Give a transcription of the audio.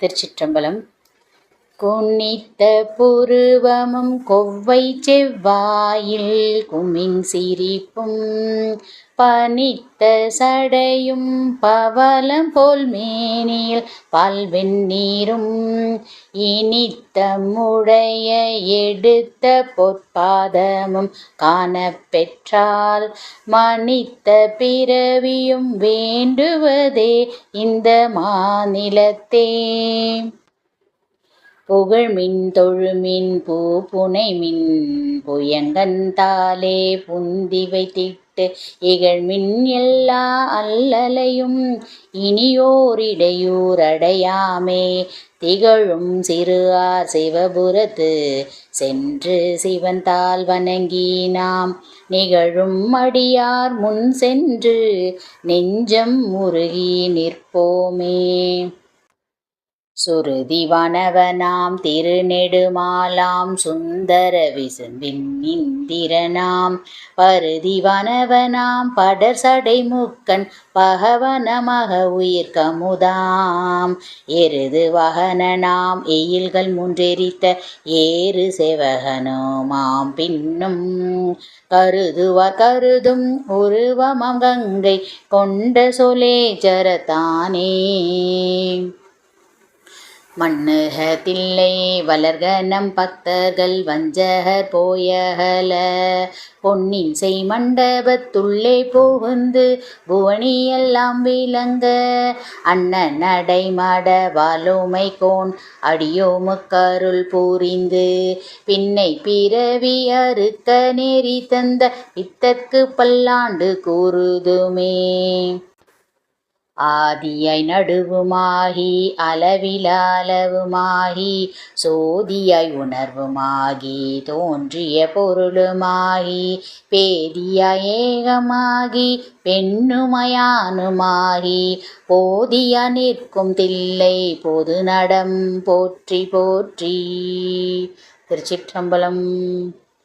திருச்சிற்றம்பலம் குனித்த புருவமும் கொவ்வை செவ்வாயில் குமின் சிரிப்பும் பனித்த சடையும் பவலம் போல் மேனியில் பல்வெண்ணீரும் இனித்த முடைய எடுத்த பொற்பாதமும் காணப்பெற்றால் மணித்த பிறவியும் வேண்டுவதே இந்த மாநிலத்தே. புகழ்மின் தொழுமின் பூ புனைமின் புயங்கந்தாலே புந்தி வைத்திட்டு இகழ்மின் எல்லா அல்லலையும் இனியோரிடையூர் அடையாமே. திகழும் சிறுஆர் சிவபுரத்து சென்று சிவந்தால் வணங்கி நாம். நிகழும் அடியார் முன் சென்று நெஞ்சம் முருகி நிற்போமே. சுருதி வனவனாம் திருநெடுமாலாம் சுந்தர விசும்பின் இந்திரனாம். பருதி வனவனாம் படர் சடை முக்கன் பகவனமக உயிர் கமுதாம். எருது வகனனாம் எயில்கள் முன்றெரித்த ஏறு செவகனோமாம் பின்னும். கருதுவார் கருதும் உருவமம் கங்கை கொண்ட சொலேச்சரத்தானே மண்ணுகத்தில்லை வளர்க நம் பக்தர்கள் வஞ்சகர் போயகல. பொன்னின் செய் மண்டபத்துள்ளே புகுந்து புவனியெல்லாம் விளங்க. அண்ணன் நடைமாட வாலுமை கோன் அடியோமுக்கருள் பூரிந்து. பின்னை பிறவி அறுக்க நெறி தந்த இத்தற்கு பல்லாண்டு கூறுதுமே. ஆதியாய் நடுவுமாகி அளவிலாளவுமாகி சோதியாய் உணர்வுமாகி தோன்றிய பொருளுமாகி பேதியாய் ஏகமாகி பெண்ணுமயானுமாகி போதிய நிற்கும் தில்லை பொது நடம் போற்றி போற்றி. திருச்சிற்றம்பலம்.